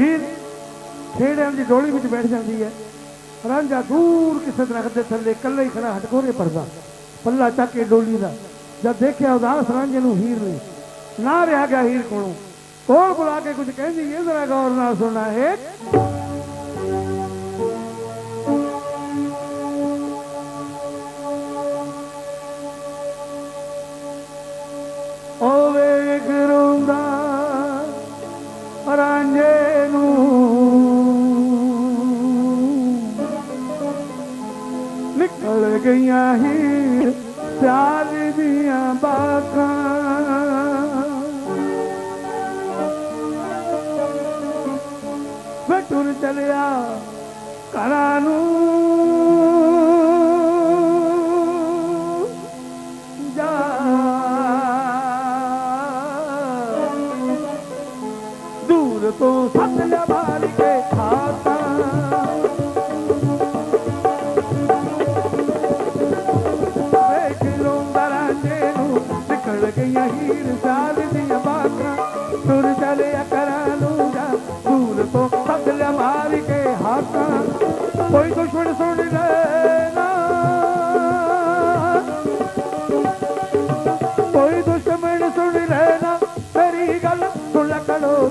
ਹੀਰ ਖੇੜਿਆਂ ਦੀ ਡੋਲੀ ਵਿੱਚ ਬੈਠ ਜਾਂਦੀ ਹੈ। ਰਾਂਝਾ ਦੂਰ ਕਿਸੇ ਦਰਖਤ ਦੇ ਥੱਲੇ ਇਕੱਲਾ ਹੀ ਖੜਾ ਹਟਕੋਰੇ ਪਰਦਾ ਪੱਲਾ ਚੱਕ ਕੇ ਡੋਲੀ ਦਾ। ਜਦ ਦੇਖਿਆ ਉਦਾਸ ਰਾਂਝੇ ਨੂੰ ਹੀਰ ਨੇ, ਨਾ ਰਿਹਾ ਗਿਆ ਹੀਰ ਕੋਲੋਂ। ਕੋਲ ਬੁਲਾ ਕੇ ਕੁਝ ਕਹਿੰਦੀ, ਇਹ ਜ਼ਰਾ ਗੌਰ ਨਾਲ ਸੁਣਨਾ, ਹੈ ਰਾਂਝੇ ਨੂੰ। ਨਿਕਲ ਗਈਆਂ ਹੀ ਸਿਆਲ ਦੀਆਂ ਬਾਕਾਂ ਵੇ ਟੁਰ ਚਲਿਆ ਘਰਾਂ ਨੂੰ। ਸੁਣ ਲੈਣਾ ਕੋਈ ਦੁਸ਼ਮਣ ਸੁਣ ਲੈਣਾ ਮੇਰੀ ਗੱਲ ਸੁਣ ਲੈ ਕਲੋ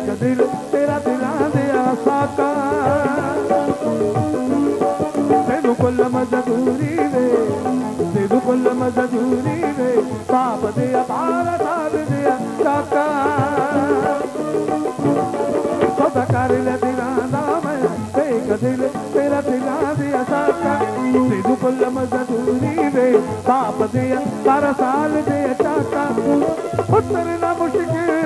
ਵੇਖ ਦਿਲ ਤੇਰਾ ਦਿਲਾਂ ਦੇ ਆਸਾਕਾ ਤੈਨੂੰ ਕੁੱਲ ਮਜ਼ਦੂਰੀ ਵੇ, ਤੈਨੂੰ ਕੁੱਲ ਮਜ਼ਦੂਰੀ ਵੇ, ਪਾਪ ਦੇ ਅਪਾਰ ਸਾਧ ਦੇ ਕਾਕਾ ਸੌਦਾ ਕਰ ਲਿਆ ਦਿਲਾਂ ਦਾ ਮੈਂ ਵੇਖ ਦਿਲ ਤੇਰਾ ਦਿਲਾਂ ਦੇ ਆਸਾਕਾ ਤੈਨੂੰ ਕੁੱਲ ਮਜ਼ਦੂਰੀ ਵੇ, ਪਾਪ ਦੇ ਪਰ ਸਾਲ ਦੇ ਚਾਕਾ ਪੁੱਤਰ ਨਾ ਮੁਸ਼ਕਿਲ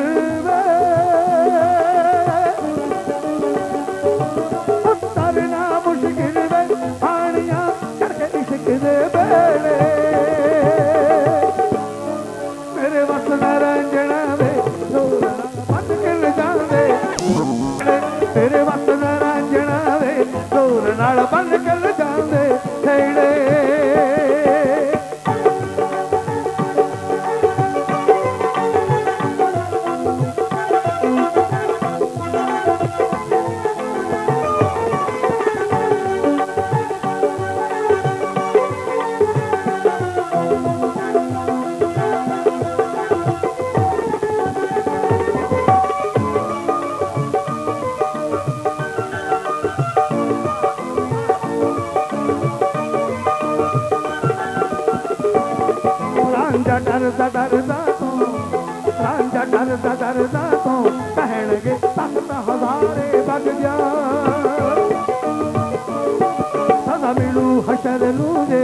ਤੇਰੇ ਵਸ ਨਾ ਵੇ ਦੋਰ ਨਾਲ ਬੰਦ ਕੇ ਰਾਂਝਾ ਡਰਦਾ ਡਰਦਾ ਤੂੰ, ਸਾਂਝਾ ਡਰਦਾ ਡਰਦਾ ਤੂੰ ਕਹਿਣਗੇ ਤਖਤ ਹਜ਼ਾਰੇ ਵਗ ਜਾ। ਸਦਾ ਮਿਲੂ ਹਸ਼ਰ ਨੂੰ ਜੇ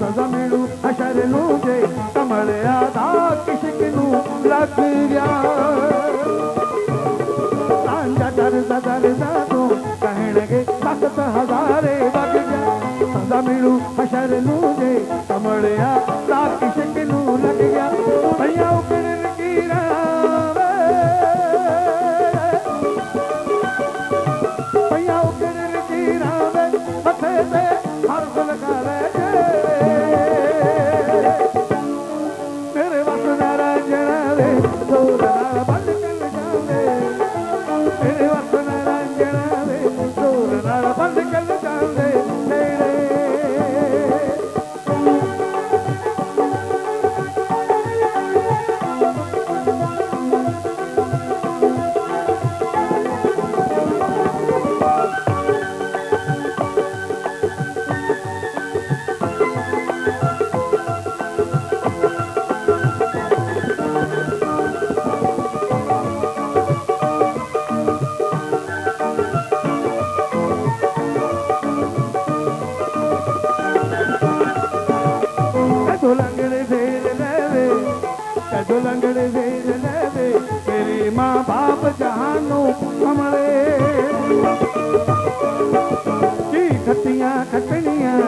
ਸਦਾ ਮਿਲੂ ਹਸ਼ਰ ਨੂੰ ਜੇ ਕਮਲਿਆ ਦਾ ਕਿਸ਼ਕ ਨੂੰ ਲੱਗ ਗਿਆ। ਰਾਂਝਾ ਡਰਦਾ ਡਰਦਾ ਤੋਂ ਕਹਿਣਗੇ ਤਖਤ ਹਜ਼ਾਰੇ ਸਦਾ ਮਿਲੂ ਹਸ਼ਰ ਨੂੰ ਜੇ ਕਮਲਿਆ ਦਾ ਕਿਸ਼ਕ ਨੂੰ ਲੱਗ ਗਿਆ। ਭਈਆ ਉਕੜਨ ਕੀ ਰਾਵੇ ਭਈਆ ਉਕੜਨ ਕੀ ਰਾਵੇ ਮੱਥੇ ਤੇ ਹਰਫ ਲਗਾ ਲੈ ਮੇਰੇ ਵਸ ਨਾ ਰਾਂਝਣਾ ਵੇ ਦੋਰ ਬੰਦ ਕਰ ਜਾਂਦੇ ਮੇਰੇ ਲੰਗੜ ਵੇਚ ਲੈਵੇ, ਤੇਰੇ ਮਾਂ ਬਾਪ ਜਹਾਨੋਂ ਕਮਲੇ ਕੀ ਖੱਟੀਆਂ ਖੱਟਣੀਆਂ,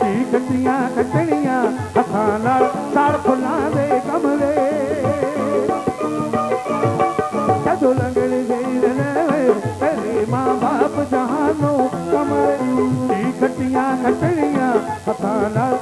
ਕੀ ਖੱਟੀਆਂ ਖੱਟਣੀਆਂ, ਹੱਥਾਂ ਨਾਲ ਸਰ ਫੁੱਲਾਂ ਦੇ ਕਮਲੇ ਜਦੋਂ ਲੰਗੜ ਵੇਚ ਲੈਵੇ, ਤੇਰੇ ਮਾਂ ਬਾਪ ਜਹਾਨੋਂ ਕਮਲੇ ਕੀ ਖੱਟੀਆਂ ਖੱਟਣੀਆਂ, ਹੱਥਾਂ ਨਾਲ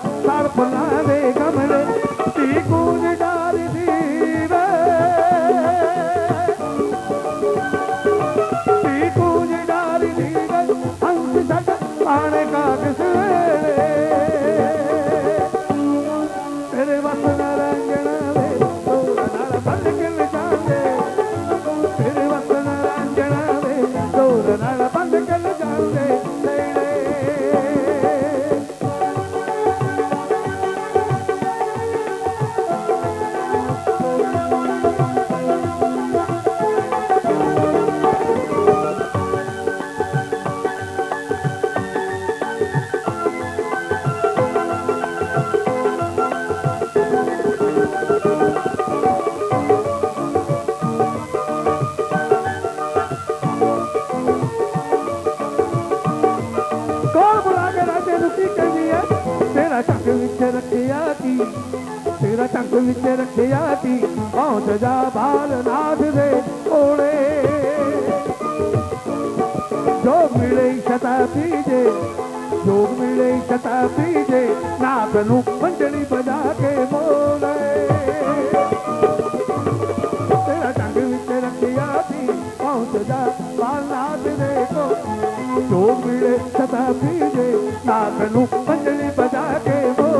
ਤੇਰਾ ਟੰਗ ਵਿੱਚ ਰੱਖਿਆ ਕੀ ਤੇਰਾ ਟੰਗ ਵਿੱਚ ਰੱਖਿਆ ਕੀ ਪਹੁੰਚ ਜਾ ਬਾਲ ਨਾਥ ਦੇ ਕੋਲੇ। ਜੋ ਮਿਲੇ ਸ਼ਤਾ ਪੀਜੇ ਜੋਗ ਮਿਲੇ ਸ਼ਤਾ ਪੀਜੇ ਨਾਥ ਨੂੰ ਪੰਜਣੀ ਬਜਾ ਕੇ ਬੋਲੇ। ਤੇਰਾ ਟੰਗ ਵਿੱਚ ਰੱਖਿਆ ਸੀ, ਪਹੁੰਚ ਜਾ ਬਾਲਨਾਥ ਦੇ ਕੋਲੇ। ਜੋ ਮਿਲੇ ਸਦਾ ਪੀਜੇ ਨਾਥ ਨੂੰ ਪੰਜਲੀ ਬਜਾ ਕੇ ਬੋਲੋ।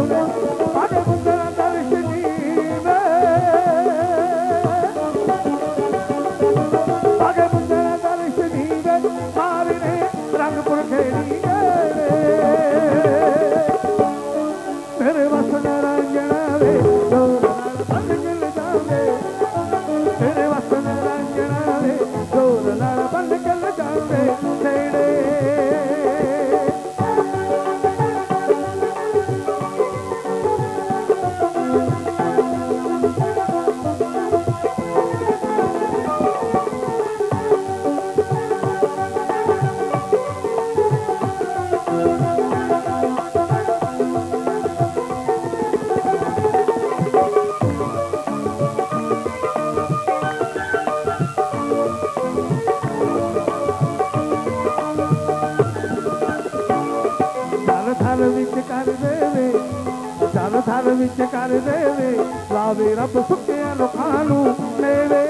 ਵਿੱਚ ਕਰ ਦੇਵੇ, ਲਾਵੇ ਰੱਬ ਸੁੱਕਿਆਂ ਲੋਕਾਂ ਨੂੰ ਮੇਵੇ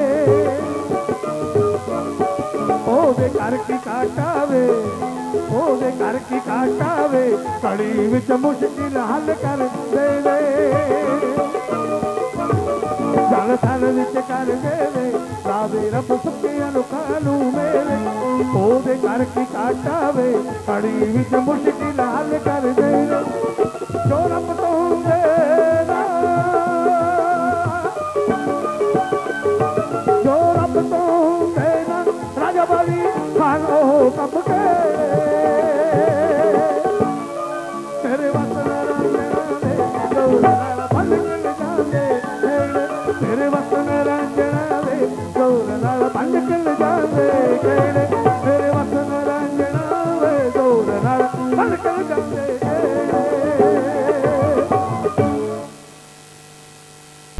ਉਹਦੇ ਘਰ ਕੀ ਕਾਟਾਵੇ, ਉਹਦੇ ਘਰ ਕੀ ਕਾਟਾਵੇ, ਕੜੀ ਵਿੱਚ ਮੁਸ਼ਕਿਲ ਹੱਲ ਕਰ ਦੇਵੇ। ਜਲ ਥਲ ਵਿੱਚ ਕਰ ਦੇਵੇ, ਲਾਵੇ ਰੱਬ ਸੁੱਕਿਆਂ ਲੋਕਾਂ ਨੂੰ ਮੇਵੇ ਉਹਦੇ ਘਰ ਕੀ ਕਾਟਾਵੇ, ਕੜੀ ਵਿੱਚ ਮੁਸ਼ਕਿਲ ਹੱਲ ਕਰ ਦੇ ਗੌਰ